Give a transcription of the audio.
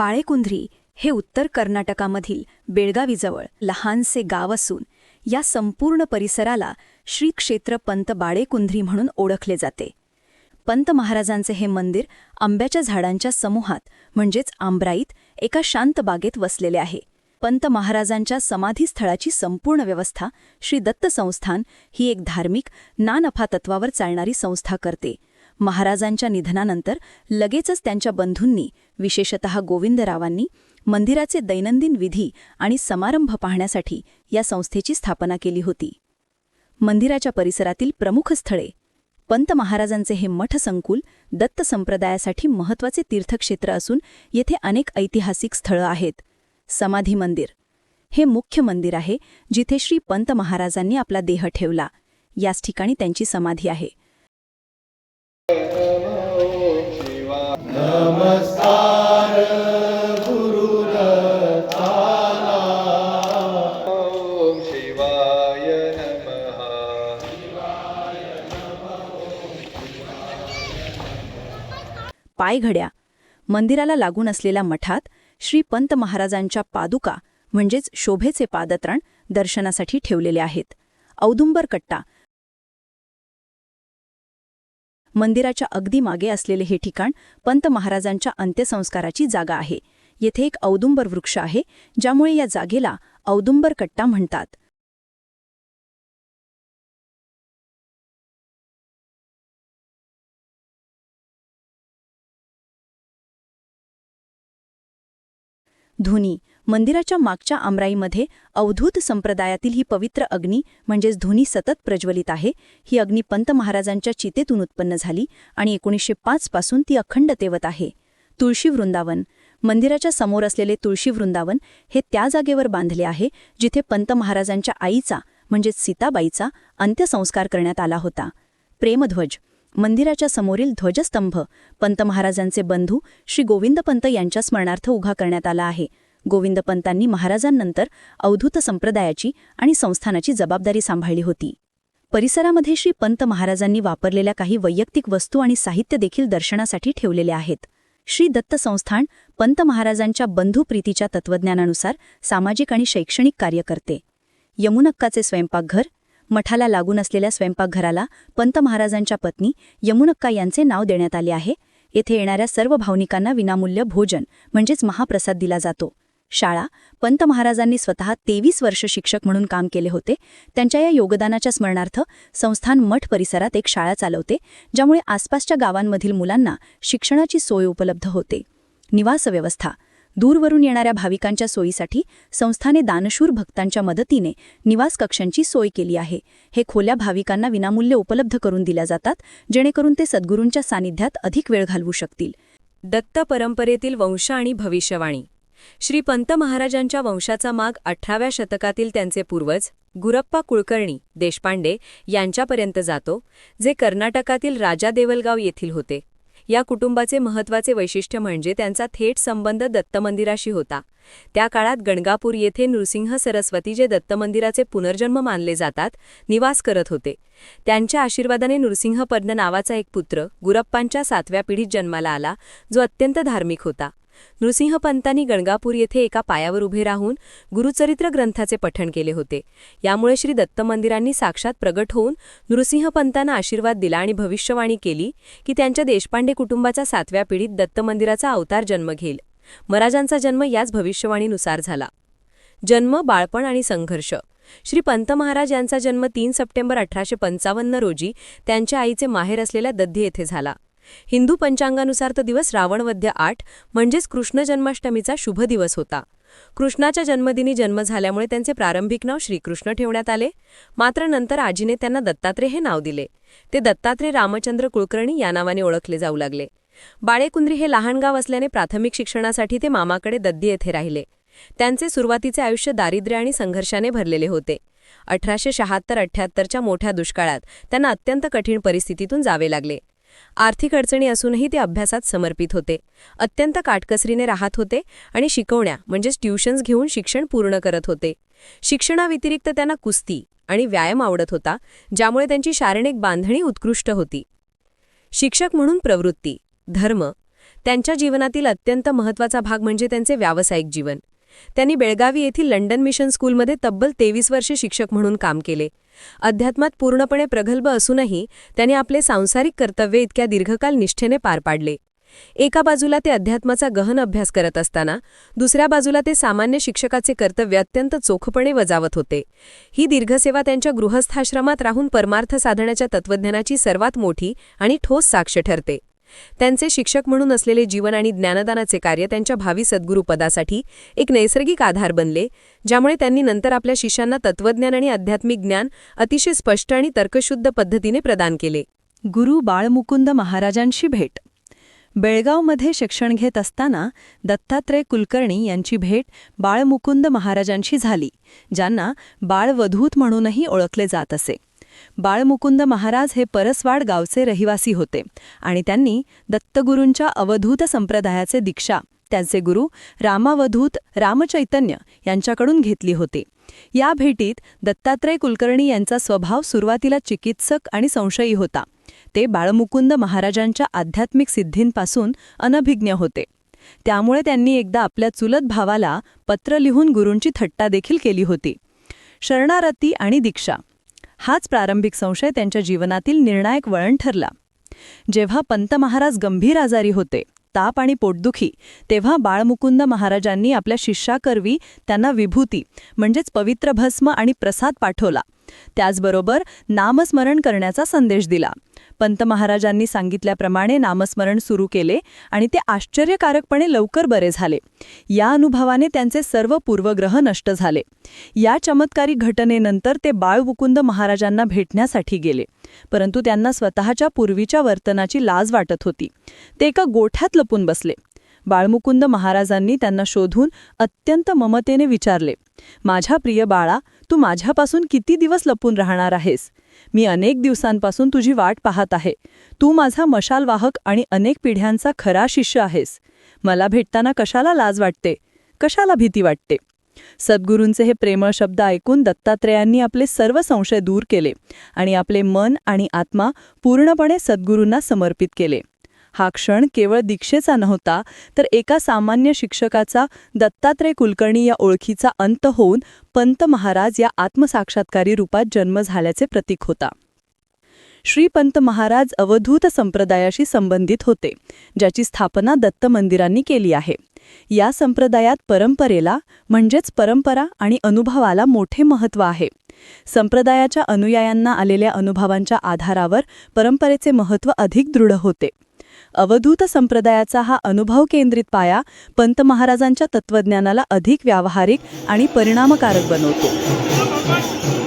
बाळेकुंद्री हे उत्तर कर्नाटकामधील बेळगावीजवळ लहानसे गाव असून या संपूर्ण परिसराला श्री क्षेत्र पंत बाळेकुंद्री म्हणून ओळखले जाते. पंत महाराजांचे हे मंदिर आंब्याच्या झाडांच्या समूहात म्हणजेच आंब्राईत एका शांत बागेत वसलेले आहे. पंत महाराजांच्या समाधीस्थळाची संपूर्ण व्यवस्था श्री दत्त संस्थान ही एक धार्मिक ना नफा तत्वावर चालणारी संस्था करते. महाराजांच्या निधनानंतर लगेचच त्यांच्या बंधूंनी विशेषतः गोविंदरावांनी मंदिराचे दैनंदिन विधी आणि समारंभ पाहण्यासाठी या संस्थेची स्थापना केली होती. मंदिराच्या परिसरातील प्रमुख स्थळे पंत महाराजांचे हे मठ संकुल दत्त संप्रदायासाठी महत्त्वाचे तीर्थक्षेत्र असून येथे अनेक ऐतिहासिक स्थळं आहेत. समाधी मंदिर हे मुख्य मंदिर आहे जिथे श्री पंत महाराजांनी आपला देह ठेवला. याच ठिकाणी त्यांची समाधी आहे. शिवाय नमः पायघड्या. मंदिराला लागून असलेल्या मठात श्री पंत महाराजांच्या पादुका म्हणजेच शोभेचे पादत्राण दर्शनासाठी ठेवलेले आहेत. औदुंबर कट्टा मंदिराच्या अगदी मागे असलेले हे ठिकाण पंत महाराजांच्या अंत्यसंस्काराची जागा आहे. येथे एक औदुंबर वृक्ष आहे ज्यामुळे या जागेला औदुंबर कट्टा म्हणतात. धुनी मंदिराच्या मागच्या आमराईमध्ये अवधूत संप्रदायातील ही पवित्र अग्नी म्हणजेच धुनी सतत प्रज्वलित आहे. ही अग्नी पंत महाराजांच्या चितेतून उत्पन्न झाली आणि एकोणीसशे पाच पासून ती अखंड तेवत आहे. तुळशी वृंदावन. मंदिराच्या समोर असलेले तुळशी वृंदावन हे त्या जागेवर बांधले आहे जिथे पंत महाराजांच्या आईचा म्हणजेच सीताबाईचा अंत्यसंस्कार करण्यात आला होता. प्रेमध्वज. मंदिराच्या समोरील ध्वजस्तंभ पंत महाराजांचे बंधू श्री गोविंदपंत यांच्या स्मरणार्थ उभा करण्यात आला आहे. गोविंदपंतांनी महाराजांनंतर अवधूत संप्रदायाची आणि संस्थानाची जबाबदारी सांभाळली होती. परिसरामध्ये श्री पंत महाराजांनी वापरलेल्या काही वैयक्तिक वस्तू आणि साहित्य देखील दर्शनासाठी ठेवलेले आहेत. श्री दत्त संस्थान पंत महाराजांच्या बंधुप्रीतीच्या तत्वज्ञानानुसार सामाजिक आणि शैक्षणिक कार्य करते. यमुनक्काचे स्वयंपाकघर मठाला लागून असलेल्या स्वयंपाकघराला पंत महाराजांच्या पत्नी यमुनक्का यांचे नाव देण्यात आले आहे. येथे येणाऱ्या सर्व भावनिकांना विनामूल्य भोजन म्हणजेच महाप्रसाद दिला जातो. शाळा पंत महाराजांनी स्वतः तेवीस वर्ष शिक्षक म्हणून काम केले होते. त्यांच्या या योगदानाच्या स्मरणार्थ संस्थान मठ परिसरात एक शाळा चालवते ज्यामुळे आसपासच्या गावांमधील मुलांना शिक्षणाची सोय उपलब्ध होते. निवास व्यवस्था दूरवरून येणाऱ्या भाविकांच्या सोयीसाठी संस्थाने दानशूर भक्तांच्या मदतीने निवास कक्षांची सोय केली आहे. हे खोल्या भाविकांना विनामूल्य उपलब्ध करून दिल्या जातात जेणेकरून ते सद्गुरूंच्या सानिध्यात अधिक वेळ घालवू शकतील. दत्त परंपरेतील वंश आणि भविष्यवाणी श्री पंत महाराजांच्या वंशाचा माग अठराव्या शतकातील त्यांचे पूर्वज गुरप्पा कुळकर्णी देशपांडे यांच्यापर्यंत जातो जे कर्नाटकातील राजा देवलगाव येथील होते. या कुटुंबाचे महत्त्वाचे वैशिष्ट्य म्हणजे त्यांचा थेट संबंध दत्तमंदिराशी होता. त्या काळात गणगापूर येथे नृसिंह सरस्वती जे दत्तमंदिराचे पुनर्जन्म मानले जातात निवास करत होते. त्यांच्या आशीर्वादाने नृसिंहपद्म नावाचा एक पुत्र गुरप्पांच्या सातव्या पिढीत जन्माला आला जो अत्यंत धार्मिक होता. नृसिंहपंतांनी गणगापूर येथे एका पायावर उभे राहून गुरुचरित्र ग्रंथाचे पठण केले होते. यामुळे श्री दत्तमंदिरांनी साक्षात प्रगट होऊन नृसिंहपंतांना आशीर्वाद दिला आणि भविष्यवाणी केली की त्यांच्या देशपांडे कुटुंबाच्या सातव्या पिढीत दत्तमंदिराचा अवतार जन्म घेईल. महाराजांचा जन्म याच भविष्यवाणीनुसार झाला. जन्म बाळपण आणि संघर्ष. श्री पंत महाराज यांचा जन्म तीन सप्टेंबर अठराशे पंचावन्न रोजी त्यांच्या आईचे माहेर असलेल्या दद्दी येथे झाला. हिंदू पंचांगानुसार तो दिवस रावणवध्य आठ म्हणजेच कृष्ण जन्माष्टमीचा शुभ दिवस होता. कृष्णाच्या जन्मदिनी जन्म झाल्यामुळे त्यांचे प्रारंभिक नाव श्रीकृष्ण ठेवण्यात आले. मात्र नंतर आजीने त्यांना दत्तात्रय हे नाव दिले. ते दत्तात्रय रामचंद्र कुलकर्णी या नावाने ओळखले जाऊ लागले. बाळेकुंद्री हे लहान गाव असल्याने प्राथमिक शिक्षणासाठी ते मामाकडे दद्दी येथे राहिले. त्यांचे सुरुवातीचे आयुष्य दारिद्र्य आणि संघर्षाने भरलेले होते. अठराशे शहात्तर अठ्ठ्याहत्तरच्या मोठ्या दुष्काळात त्यांना अत्यंत कठीण परिस्थितीतून जावे लागले. आर्थिक अडचणी असूनही ते अभ्यासात समर्पित होते. अत्यंत काटकसरीने राहत होते आणि शिकवण्या म्हणजेच ट्युशन्स घेऊन शिक्षण पूर्ण करत होते. शिक्षणाव्यतिरिक्त त्यांना कुस्ती आणि व्यायाम आवडत होता ज्यामुळे त्यांची शारीरिक बांधणी उत्कृष्ट होती. शिक्षक म्हणून प्रवृत्ती धर्म त्यांच्या जीवनातील अत्यंत महत्त्वाचा भाग म्हणजे त्यांचे व्यावसायिक जीवन. त्यांनी बेळगावी येथील लंडन मिशन स्कूलमध्ये तब्बल तेवीस वर्षे शिक्षक म्हणून काम केले. अध्यात्मात पूर्णपणे प्रगल्भ असूनही त्याने आपले सांसारिक कर्तव्य इतक्या दीर्घकाल निष्ठेने पार पाडले. एका बाजूला ते अध्यात्माचा गहन अभ्यास करत असताना दुसऱ्या बाजूला ते सामान्य शिक्षकाचे कर्तव्य अत्यंत चोखपणे वजावत होते. ही दीर्घसेवा त्यांच्या गृहस्थाश्रमात राहून परमार्थ साधण्याच्या तत्वज्ञानाची सर्वात मोठी आणि ठोस साक्ष ठरते. त्यांचे शिक्षक म्हणून असलेले जीवन आणि ज्ञानदानाचे कार्य त्यांच्या भावी सद्गुरुपदासाठी एक नैसर्गिक आधार बनले ज्यामुळे त्यांनी नंतर आपल्या शिष्यांना तत्वज्ञान आणि आध्यात्मिक ज्ञान अतिशय स्पष्ट आणि तर्कशुद्ध पद्धतीने प्रदान केले. गुरु बाळमुकुंद महाराजांशी भेट. बेळगावमध्ये शिक्षण घेत असताना दत्तात्रय कुलकर्णी यांची भेट बाळमुकुंद महाराजांशी झाली ज्यांना बाळवधूत म्हणूनही ओळखले जात असे. बाळमुकुंद महाराज हे परसवाड गावचे रहिवासी होते आणि त्यांनी दत्तगुरूंच्या अवधूत संप्रदायाचे दीक्षा त्यांचे गुरु रामावधूत रामचैतन्य यांच्याकडून घेतली होती. या भेटीत दत्तात्रय कुलकर्णी यांचा स्वभाव सुरुवातीला चिकित्सक आणि संशयी होता. ते बाळमुकुंद महाराजांच्या आध्यात्मिक सिद्धींपासून अनभिज्ञ होते. त्यामुळे त्यांनी एकदा आपल्या चुलत भावाला पत्र लिहून गुरूंची थट्टा देखील केली होती. शरणारती आणि दीक्षा हाच प्रारंभिक संशय त्यांच्या जीवनातील निर्णायक वळण ठरला. जेव्हा पंत महाराज गंभीर आजारी होते ताप आणि पोटदुखी तेव्हा बाळमुकुंद महाराजांनी आपल्या शिष्याकरवी त्यांना विभूती म्हणजेच पवित्र भस्म आणि प्रसाद पाठवला. त्याचबरोबर नामस्मरण करण्याचा संदेश दिला. पंत महाराजांनी सांगितल्याप्रमाणे नामस्मरण सुरू केले आणि ते आश्चर्यकारकपणे लवकर बरे झाले. या अनुभवाने त्यांचे सर्व पूर्वग्रह नष्ट झाले. या चमत्कारी घटनेनंतर ते बाळमुकुंद महाराजांना भेटण्यासाठी गेले. परंतु त्यांना स्वतःच्या पूर्वीच्या वर्तनाची लाज वाटत होती. ते एका गोठ्यात लपून बसले. बाळमुकुंद महाराजांनी त्यांना शोधून अत्यंत ममतेने विचारले माझ्या प्रिय बाळा तू माझ्यापासून किती दिवस लपून राहणार आहेस? मी अनेक दिवसांपासून तुझी वाट पाहत आहे. तू माझा मशालवाहक आणि अनेक पिढ्यांचा खरा शिष्य आहेस. मला भेटताना कशाला लाज वाटते? कशाला भीती वाटते? सद्गुरूंचे हे प्रेमळ शब्द ऐकून दत्तात्रेयांनी आपले सर्व संशय दूर केले आणि आपले मन आणि आत्मा पूर्णपणे सद्गुरूंना समर्पित केले. हा क्षण केवळ दीक्षेचा नव्हता तर एका सामान्य शिक्षकाचा दत्तात्रय कुलकर्णी या ओळखीचा अंत होऊन पंत महाराज या आत्मसाक्षात्कारी रूपात जन्म झाल्याचे प्रतीक होता. श्रीपंत महाराज अवधूत संप्रदायाशी संबंधित होते ज्याची स्थापना दत्त मंदिरांनी केली आहे. या संप्रदायात परंपरेला म्हणजेच परंपरा आणि अनुभवाला मोठे महत्त्व आहे. संप्रदायाच्या अनुयायांना आलेल्या अनुभवांच्या आधारावर परंपरेचे महत्त्व अधिक दृढ होते. अवधूत संप्रदायाचा हा अनुभव केंद्रित पाया पंत महाराजांच्या तत्वज्ञानाला अधिक व्यावहारिक आणि परिणामकारक बनवतो.